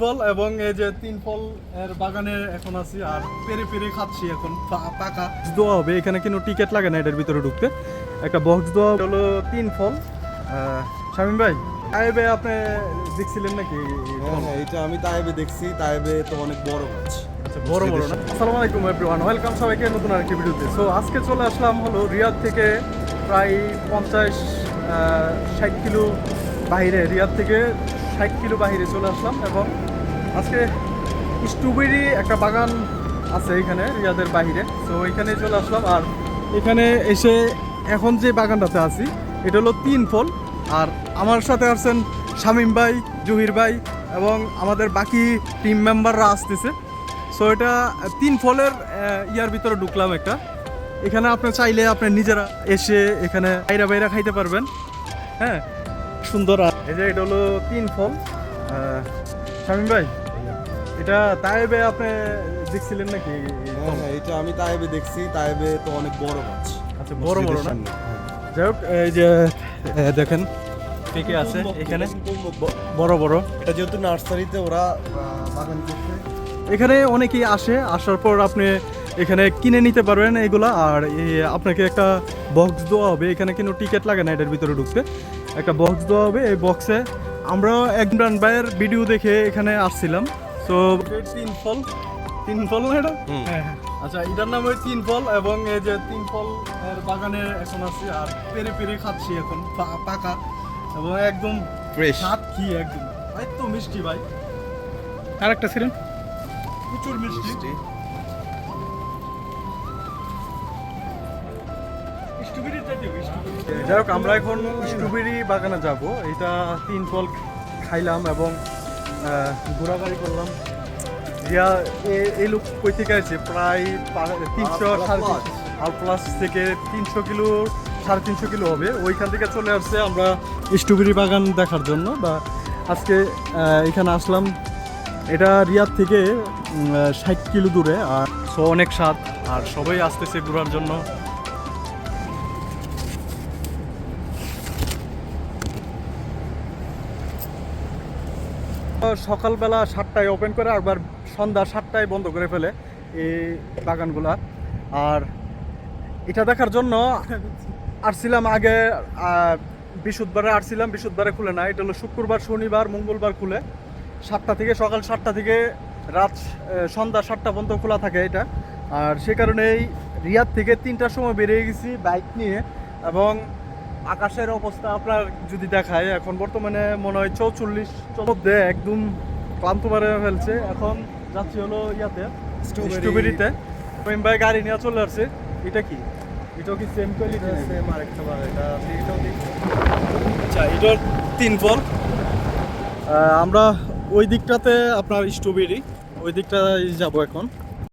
ফল এবং এই যে তিন ফল এর বাগানে এখন আছি আর পেরে পেরে খাচ্ছি এখন। পাকা। দেওয়া হবে এখানে কিন্তু টিকিট লাগে না এটার ভিতরে ঢুকতে। একটা বক্স দেওয়া হলো তিন ফল। শামীম ভাই তাইবে আপনি দেখছিলেন নাকি? হ্যাঁ হ্যাঁ এটা আমি তাইবে দেখছি তাইবে তো অনেক বড় গাছ আচ্ছা বড় বড় না? আসসালামু আলাইকুম এভরিওয়ান ওয়েলকাম সবাইকে নতুন আরেকটি ভিডিওতে। সো আজকে চলে আসলাম হলো রিয়াদ থেকে প্রায় পঞ্চাশ ষাট কিলো বাইরে রিয়াদ থেকে ষাট কিলো বাইরে চলে আসলাম এবং আজকে স্ট্রবেরি একটা বাগান আছে এখানে, রিয়াদের বাইরে সো এখানে চলে আসলাম আর এখানে এসে এখন যে বাগানটাতে আছি, এটা হলো তিন ফল। আর আমার সাথে আসছেন শামীম ভাই, জহির ভাই এবং আমাদের বাকি টিম মেম্বাররা আসতেছে। সো এটা তিন ফলের ইয়ার ভিতরে ঢুকলাম একটা। এখানে আপনি চাইলে আপনি নিজেরা এসে এখানে বাইরা বাইরা খাইতে পারবেন। হ্যাঁ সুন্দর। আর- এই যে এটা হলো তিন ফল। শামীম ভাই এটা তাইবে আপনি দেখছিলেন নাকি? হ্যাঁ হ্যাঁ এটা আমি তাইবে দেখছি তাইবে তো অনেক বড় গাছ আচ্ছা বড় বড় না? যাই হোক এই যে দেখেন কে কে আছে এখানে? বড় বড়। এটা যেহেতু নার্সারিতে ওরা বাগান করছে। এখানে অনেকেই আসে আসার পর আপনি এখানে কিনে নিতে পারবেন এগুলা। আর আপনাকে একটা বক্স দেওয়া হবে। এখানে কিন্তু টিকিট লাগে না এটার ভিতরে ঢুকতে। একটা বক্স দেওয়া হবে। এই বক্সে আমরা এক একজন ভাইয়ের ভিডিও দেখে এখানে আসছিলাম। তো তিন ফল তিন ফল না এটা? হ্যাঁ হ্যাঁ। আচ্ছা এটার নাম ওই তিন ফল এবং এই যে তিন ফল এর বাগানে এখন আছি আর পেরে পেরে খাচ্ছি এখন পা- পাকা। এবং একদম ফ্রেশ স্বাদ কি একদম। একদম মিষ্টি ভাই। আর একটা ছিলেন? প্রচুর মিষ্টি। যাই হোক আমরা এখন স্ট্রবেরি বাগানে যাব। এটা তিন ফল খাইলাম এবং ঘোরাঘুরি করলাম। রিয়া এই লোক কই থেকে আছে প্রায় তিনশো সাড়ে। আর প্লাস থেকে তিনশো কিলো সাড়ে তিনশো কিলো হবে। ওইখান থেকে চলে আসছে আমরা স্ট্রবেরি বাগান দেখার জন্য বা আজকে এখানে আসলাম। এটা রিয়াদ থেকে ষাট কিলো দূরে। আর সো অনেক স্বাদ। আর সবাই আসতেছে ঘোরার জন্য। সকালবেলা সাতটায় ওপেন করে আবার সন্ধ্যা সাতটায় বন্ধ করে ফেলে এই বাগানগুলা। আর এটা দেখার জন্য আসছিলাম আগে বৃহস্পতিবারে আসছিলাম, বৃহস্পতিবারে খুলে না এটা হলো শুক্রবার, শনিবার, মঙ্গলবার খুলে। সাতটা থেকে, সকাল সাতটা থেকে রাত সন্ধ্যা সাতটা পর্যন্ত খোলা থাকে এটা। আর সে কারণেই রিয়াদ থেকে তিনটার সময় বেরিয়ে গেছি বাইক নিয়ে এবং আকাশের অবস্থা আপনার যদি দেখায় এখন বর্তমানে মনে হয় চৌচল্লিশ মধ্যে একদম ক্লান্ত মারে ফেলছে। এখন যাচ্ছি হলো ইয়াতে স্ট্রবেরিতে। রহিম ভাই গাড়ি নিয়ে চলে আসছে। এটা কি? এটাও কি সেম কোয়ালিটি সেম আরেকটা বাগান এটা এটাও আচ্ছা এটার তিন ফল। আমরা ওই দিকটাতে আপনার স্ট্রবেরি ওই দিকটায় যাব এখন।